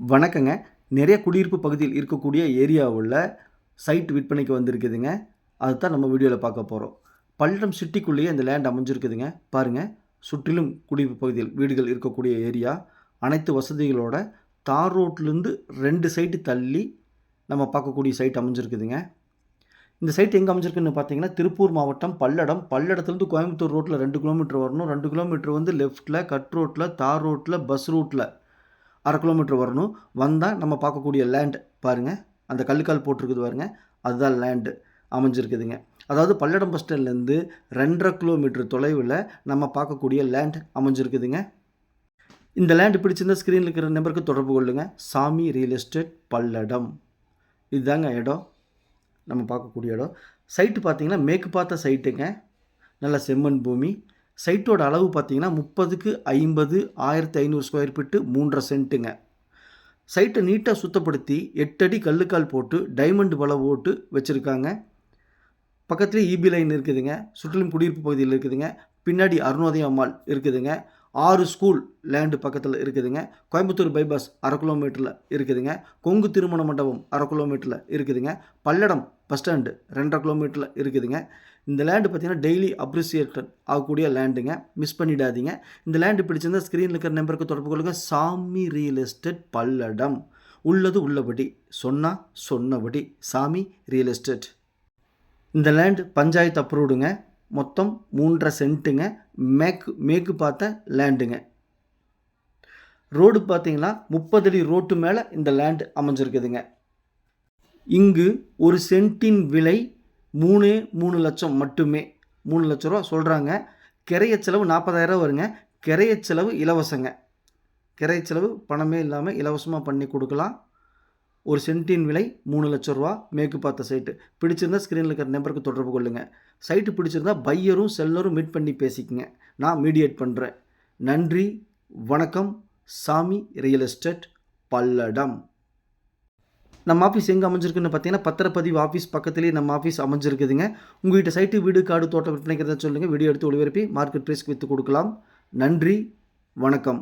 வணக்கங்க. நிறைய குடியிருப்பு பகுதியில் இருக்கக்கூடிய ஏரியாவில் சைட் விற்பனைக்கு வந்திருக்குதுங்க. அதுதான் நம்ம வீடியோவில் பார்க்க போகிறோம் பல்லடம் சிட்டிக்குள்ளேயே இந்த லேண்ட் அமைஞ்சிருக்குதுங்க. பாருங்கள் சுற்றிலும் குடியிருப்பு பகுதியில் வீடுகள் இருக்கக்கூடிய ஏரியா அனைத்து வசதிகளோட தார் ரோட்லேருந்து ரெண்டு சைட்டு தள்ளி நம்ம பார்க்கக்கூடிய சைட் அமைஞ்சிருக்குதுங்க. இந்த சைட் எங்கே அமைஞ்சிருக்குன்னு பார்த்தீங்கன்னா திருப்பூர் மாவட்டம் பல்லடம். பல்லடத்துலேருந்து கோயம்புத்தூர் ரோட்டில் ரெண்டு கிலோமீட்டர் வரணும். ரெண்டு கிலோமீட்டர் வந்து லெஃப்ட்டில் கட் ரோட்டில் தார் ரோட்டில் பஸ் ரூட்டில் அரை கிலோமீட்டர் வரணும். வந்தால் நம்ம பார்க்கக்கூடிய லேண்ட் பாருங்கள் அந்த கல்லுக்கால் போட்டிருக்குது பாருங்க. அதுதான் லேண்டு அமைஞ்சிருக்குதுங்க. அதாவது பல்லடம் பஸ் ஸ்டாண்ட்லேருந்து ரெண்டரை கிலோமீட்டர் தொலைவில் நம்ம பார்க்கக்கூடிய லேண்ட் அமைஞ்சிருக்குதுங்க. இந்த லேண்ட் பிடிச்சிருந்தா ஸ்க்ரீனில் இருக்கிற நம்பருக்கு தொடர்பு கொள்ளுங்க. சாமி ரியல் எஸ்டேட் பல்லடம். இதுதாங்க இடம். நம்ம பார்க்கக்கூடிய இடம். சைட்டு பார்த்தீங்கன்னா மேற்கு பார்த்த சைட்டுங்க நல்ல செம்மண் பூமி. சைட்டோட அளவு பார்த்தீங்கன்னா முப்பதுக்கு ஐம்பது ஆயிரத்தி ஐநூறு ஸ்கொயர் ஃபீட்டு மூன்றரை சென்ட்டுங்க சைட்டை நீட்டாக சுத்தப்படுத்தி எட்டடி கல்லுக்கால் போட்டு டைமண்ட் வலை போட்டு வச்சுருக்காங்க. பக்கத்துலேயே இபி லைன் இருக்குதுங்க. சுற்றிலும் குடியிருப்பு பகுதியில் இருக்குதுங்க. பின்னாடி அருணோதய அம்மாள் இருக்குதுங்க. ஆறு ஸ்கூல் லேண்டு பக்கத்தில் இருக்குதுங்க. கோயம்புத்தூர் பைபாஸ் அரை கிலோமீட்டரில் இருக்குதுங்க. கொங்கு திருமண மண்டபம் அரை கிலோமீட்டரில் இருக்குதுங்க. பல்லடம் பஸ் ஸ்டாண்டு ரெண்டரை கிலோமீட்டரில் இருக்குதுங்க. இந்த லேண்டு பார்த்தீங்கன்னா டெய்லி அப்ரிசியேட்டட் ஆகக்கூடிய லேண்டுங்க மிஸ் பண்ணிடாதீங்க. இந்த லேண்டு பிடிச்சிருந்தா ஸ்க்ரீனில் இருக்கிற நம்பருக்கு தொடர்பு கொள்ளுங்க. சாமி ரியல் எஸ்டேட் பல்லடம். உள்ளது உள்ளபடி சொன்னால் சொன்னபடி சாமி ரியல் எஸ்டேட் இந்த லேண்ட் பஞ்சாயத்து அப்ரூவ்டுங்க மொத்தம் மூன்றரை சென்ட்டுங்க மேக்கு மேக்கு பார்த்த லேண்டுங்க ரோடு பார்த்தீங்கன்னா முப்பது அடி ரோட்டு மேலே இந்த லேண்ட் அமைஞ்சிருக்குதுங்க. இங்கு ஒரு சென்ட்டின் விலை மூணு மூணு லட்சம் மட்டுமே. மூணு லட்ச ரூபா சொல்கிறாங்க கிரைய செலவு நாற்பதாயிரம் வருங்க. கிரைய செலவு இலவசங்க. கிரைய செலவு பணமே இல்லாமல் இலவசமாக பண்ணி கொடுக்கலாம். ஒரு சென்ட்டின் விலை மூணு லட்ச ரூபா மேற்கு பார்த்த சைட்டு. பிடிச்சிருந்தா ஸ்க்ரீனில் இருக்கிற நம்பருக்கு தொடர்பு கொள்ளுங்கள் சைட்டு பிடிச்சிருந்தா பையரும் செல்லரும் மீட் பண்ணி பேசிக்கங்க. நான் மீடியேட் பண்ணுறேன் நன்றி வணக்கம். சாமி ரியல் எஸ்டேட் பல்லடம். நம்ம ஆஃபீஸ் எங்கே அமைஞ்சிருக்குன்னு பார்த்தீங்கன்னா பத்திரப்பதிவு ஆஃபீஸ் பக்கத்துலேயே நம்ம ஆஃபீஸ் அமைஞ்சிருக்குதுங்க. உங்கள்கிட்ட சைட்டு வீடு காடு தோட்டம் விற்பனைக்கிறத சொல்லுங்கள் வீடியோ எடுத்து ஒளிபரப்பி மார்க்கெட் ப்ரைஸ்க்கு விற்று கொடுக்கலாம். நன்றி வணக்கம்.